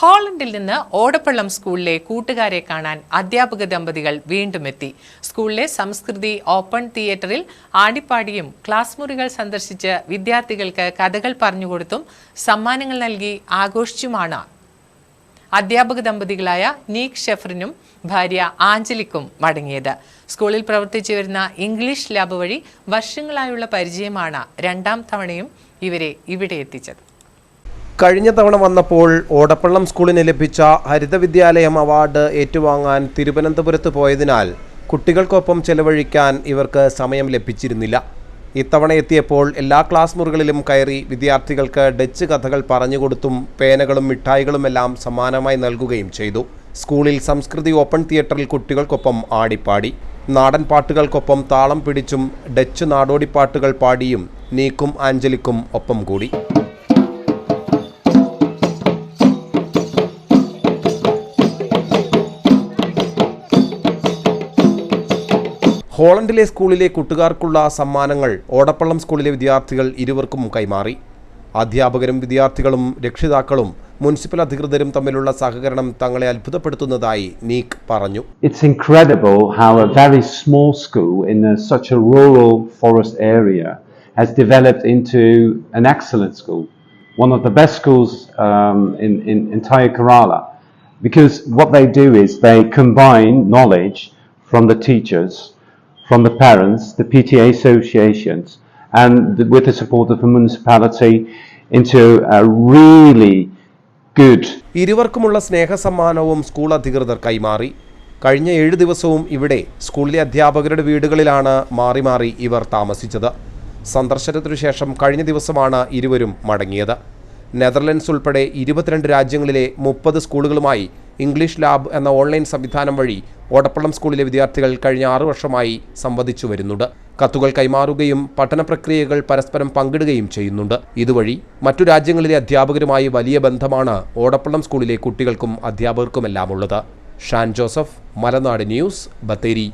ഹോളണ്ടിൽ നിന്ന് ഓടപ്പള്ളം സ്കൂളിലെ കൂട്ടുകാരെ കാണാൻ അധ്യാപക ദമ്പതികൾ വീണ്ടും എത്തി. സ്കൂളിലെ സംസ്കൃതി ഓപ്പൺ തിയേറ്ററിൽ ആടിപ്പാടിയും ക്ലാസ് മുറികൾ സന്ദർശിച്ച് വിദ്യാർത്ഥികൾക്ക് കഥകൾ പറഞ്ഞുകൊടുത്തും സമ്മാനങ്ങൾ നൽകി ആഘോഷിച്ചുമാണ്. അധ്യാപക ദമ്പതികളായ നീക് ഷെഫറിനും ഭാര്യ ആഞ്ചലിക്കും മടങ്ങിയത്. സ്കൂളിൽ പ്രവർത്തിച്ചു വരുന്ന ഇംഗ്ലീഷ് ലാബ് വഴി വർഷങ്ങളായുള്ള പരിചയമാണ് രണ്ടാം തവണയും ഇവരെ ഇവിടെ എത്തിച്ചത്. കഴിഞ്ഞ തവണ വന്നപ്പോൾ ഓടപ്പള്ളം സ്കൂളിന് ലഭിച്ച ഹരിത വിദ്യാലയം അവാർഡ് ഏറ്റുവാങ്ങാൻ തിരുവനന്തപുരത്ത് പോയതിനാൽ കുട്ടികൾക്കൊപ്പം ചെലവഴിക്കാൻ ഇവർക്ക് സമയം ലഭിച്ചിരുന്നില്ല. ഇത്തവണ എത്തിയപ്പോൾ എല്ലാ ക്ലാസ് മുറികളിലും കയറി വിദ്യാർത്ഥികൾക്ക് ഡച്ച് കഥകൾ പറഞ്ഞുകൊടുത്തും പേനകളും മിഠായികളുമെല്ലാം സമ്മാനമായി നൽകുകയും ചെയ്തു. സ്കൂളിൽ സംസ്കൃതി ഓപ്പൺ തിയേറ്ററിൽ കുട്ടികൾക്കൊപ്പം ആടിപ്പാടി. നാടൻ പാട്ടുകൾക്കൊപ്പം താളം പിടിച്ചും ഡച്ച് നാടോടിപ്പാട്ടുകൾ പാടിയും നീക്കും ആഞ്ചലിക്കും ഒപ്പം കൂടി. ഹോളണ്ടിലെ സ്കൂളിലെ കൂട്ടുകാർക്കുള്ള സമ്മാനങ്ങൾ ഓടപ്പള്ളം സ്കൂളിലെ വിദ്യാർത്ഥികൾ ഇരുവർക്കും കൈമാറി. അധ്യാപകരും വിദ്യാർത്ഥികളും രക്ഷിതാക്കളും മുനിസിപ്പൽ അധികൃതരും തമ്മിലുള്ള സഹകരണം തങ്ങളെ അത്ഭുതപ്പെടുത്തുന്നതായി നീക്ക് പറഞ്ഞു. It's incredible have a very small school in such a rural forest area has developed into an excellent school one of the best schools in in entire Kerala because what they do is they combine knowledge from the teachers from the parents, the PTA associations, and with the support of the municipality into a really good ഇരുവർക്കുമുള്ള സ്നേഹസമ്മാനവും school അധികൃതർ കൈമാറി. കഴിഞ്ഞ ഏഴ് ദിവസവും ഇവിടെ സ്കൂളിലെ അധ്യാപകരുടെ വീടുകളിലാണ് മാറി മാറി ഇവർ താമസിച്ചത്. സന്ദർശനത്തിനു ശേഷം കഴിഞ്ഞ ദിവസമാണ് ഇരുവരും മടങ്ങിയത്. നെതർലൻഡ്സ് ഉൾപ്പെടെ ഇരുപത്തിരണ്ട് രാജ്യങ്ങളിലെ മുപ്പത് സ്കൂളുകളുമായി ഇംഗ്ലീഷ് ലാബ് എന്ന ഓൺലൈൻ സംവിധാനം വഴി ഓടപ്പള്ളം സ്കൂളിലെ വിദ്യാർത്ഥികൾ കഴിഞ്ഞ ആറു വർഷമായി സംവദിച്ചു വരുന്നുണ്ട്. കത്തുകൾ കൈമാറുകയും പഠന പ്രക്രിയകൾ പരസ്പരം പങ്കിടുകയും ചെയ്യുന്നുണ്ട്. ഇതുവഴി മറ്റു രാജ്യങ്ങളിലെ അധ്യാപകരുമായി വലിയ ബന്ധമാണ് ഓടപ്പള്ളം സ്കൂളിലെ കുട്ടികൾക്കും അധ്യാപകർക്കുമെല്ലാം ഉള്ളത്. ഷാൻ ജോസഫ് മലനാട് ന്യൂസ് ബത്തേരി.